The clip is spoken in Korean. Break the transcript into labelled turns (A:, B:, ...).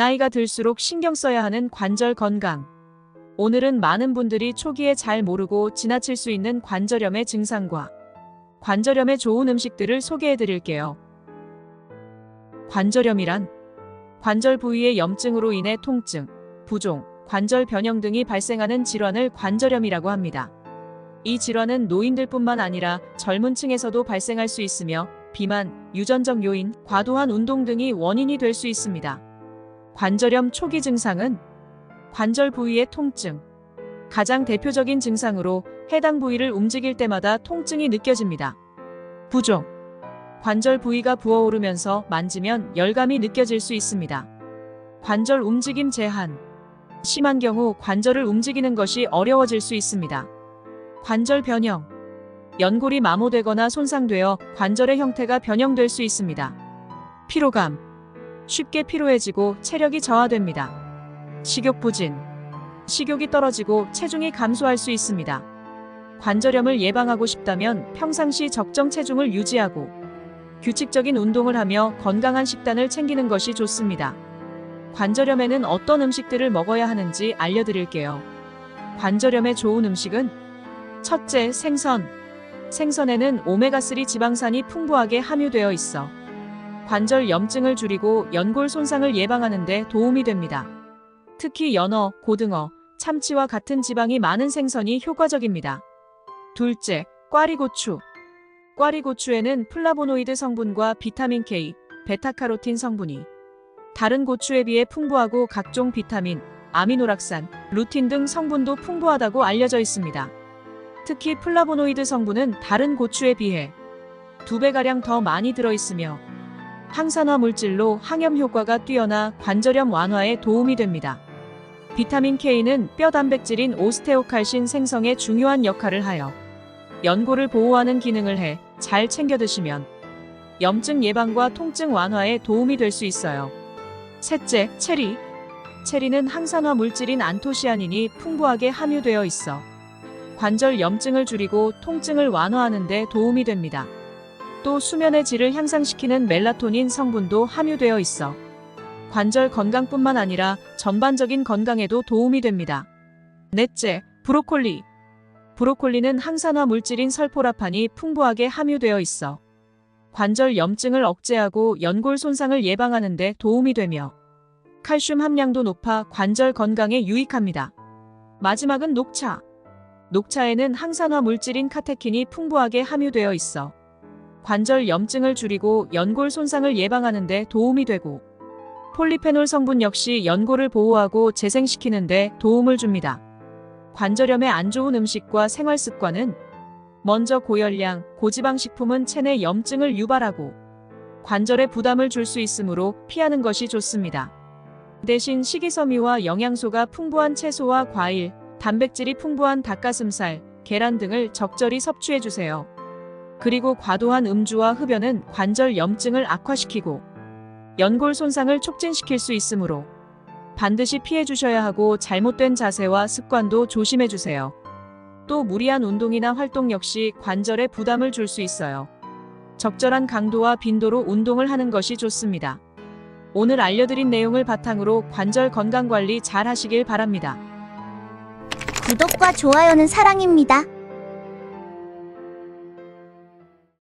A: 나이가 들수록 신경 써야 하는 관절 건강. 오늘은 많은 분들이 초기에 잘 모르고 지나칠 수 있는 관절염의 증상과 관절염에 좋은 음식들을 소개해 드릴게요. 관절염이란 관절 부위의 염증으로 인해 통증, 부종, 관절 변형 등이 발생하는 질환을 관절염이라고 합니다. 이 질환은 노인들뿐만 아니라 젊은 층에서도 발생할 수 있으며 비만, 유전적 요인, 과도한 운동 등이 원인이 될 수 있습니다. 관절염 초기 증상은 관절 부위의 통증. 가장 대표적인 증상으로 해당 부위를 움직일 때마다 통증이 느껴집니다. 부종. 관절 부위가 부어오르면서 만지면 열감이 느껴질 수 있습니다. 관절 움직임 제한. 심한 경우 관절을 움직이는 것이 어려워질 수 있습니다. 관절 변형. 연골이 마모되거나 손상되어 관절의 형태가 변형될 수 있습니다. 피로감. 쉽게 피로해지고 체력이 저하됩니다. 식욕 부진. 식욕이 떨어지고 체중이 감소할 수 있습니다. 관절염을 예방하고 싶다면 평상시 적정 체중을 유지하고 규칙적인 운동을 하며 건강한 식단을 챙기는 것이 좋습니다. 관절염에는 어떤 음식들을 먹어야 하는지 알려드릴게요. 관절염에 좋은 음식은 첫째, 생선. 생선에는 오메가3 지방산이 풍부하게 함유되어 있어 관절 염증을 줄이고 연골 손상을 예방하는 데 도움이 됩니다. 특히 연어, 고등어, 참치와 같은 지방이 많은 생선이 효과적입니다. 둘째, 꽈리고추. 꽈리고추에는 플라보노이드 성분과 비타민 K, 베타카로틴 성분이 다른 고추에 비해 풍부하고 각종 비타민, 아미노락산, 루틴 등 성분도 풍부하다고 알려져 있습니다. 특히 플라보노이드 성분은 다른 고추에 비해 두 배가량 더 많이 들어있으며 항산화 물질로 항염 효과가 뛰어나 관절염 완화에 도움이 됩니다. 비타민 K는 뼈 단백질인 오스테오칼신 생성에 중요한 역할을 하여 연골을 보호하는 기능을 해 잘 챙겨 드시면 염증 예방과 통증 완화에 도움이 될 수 있어요. 셋째, 체리. 체리는 항산화 물질인 안토시아닌이 풍부하게 함유되어 있어 관절 염증을 줄이고 통증을 완화하는 데 도움이 됩니다. 또 수면의 질을 향상시키는 멜라토닌 성분도 함유되어 있어 관절 건강뿐만 아니라 전반적인 건강에도 도움이 됩니다. 넷째, 브로콜리. 브로콜리는 항산화 물질인 설포라판이 풍부하게 함유되어 있어 관절 염증을 억제하고 연골 손상을 예방하는 데 도움이 되며 칼슘 함량도 높아 관절 건강에 유익합니다. 마지막은 녹차. 녹차에는 항산화 물질인 카테킨이 풍부하게 함유되어 있어 관절 염증을 줄이고 연골 손상을 예방하는 데 도움이 되고 폴리페놀 성분 역시 연골을 보호하고 재생시키는 데 도움을 줍니다. 관절염에 안 좋은 음식과 생활 습관은 먼저 고열량, 고지방 식품은 체내 염증을 유발하고 관절에 부담을 줄 수 있으므로 피하는 것이 좋습니다. 대신 식이섬유와 영양소가 풍부한 채소와 과일, 단백질이 풍부한 닭가슴살, 계란 등을 적절히 섭취해 주세요. 그리고 과도한 음주와 흡연은 관절 염증을 악화시키고 연골 손상을 촉진시킬 수 있으므로 반드시 피해 주셔야 하고 잘못된 자세와 습관도 조심해 주세요. 또 무리한 운동이나 활동 역시 관절에 부담을 줄 수 있어요. 적절한 강도와 빈도로 운동을 하는 것이 좋습니다. 오늘 알려드린 내용을 바탕으로 관절 건강 관리 잘 하시길 바랍니다.
B: 구독과 좋아요는 사랑입니다.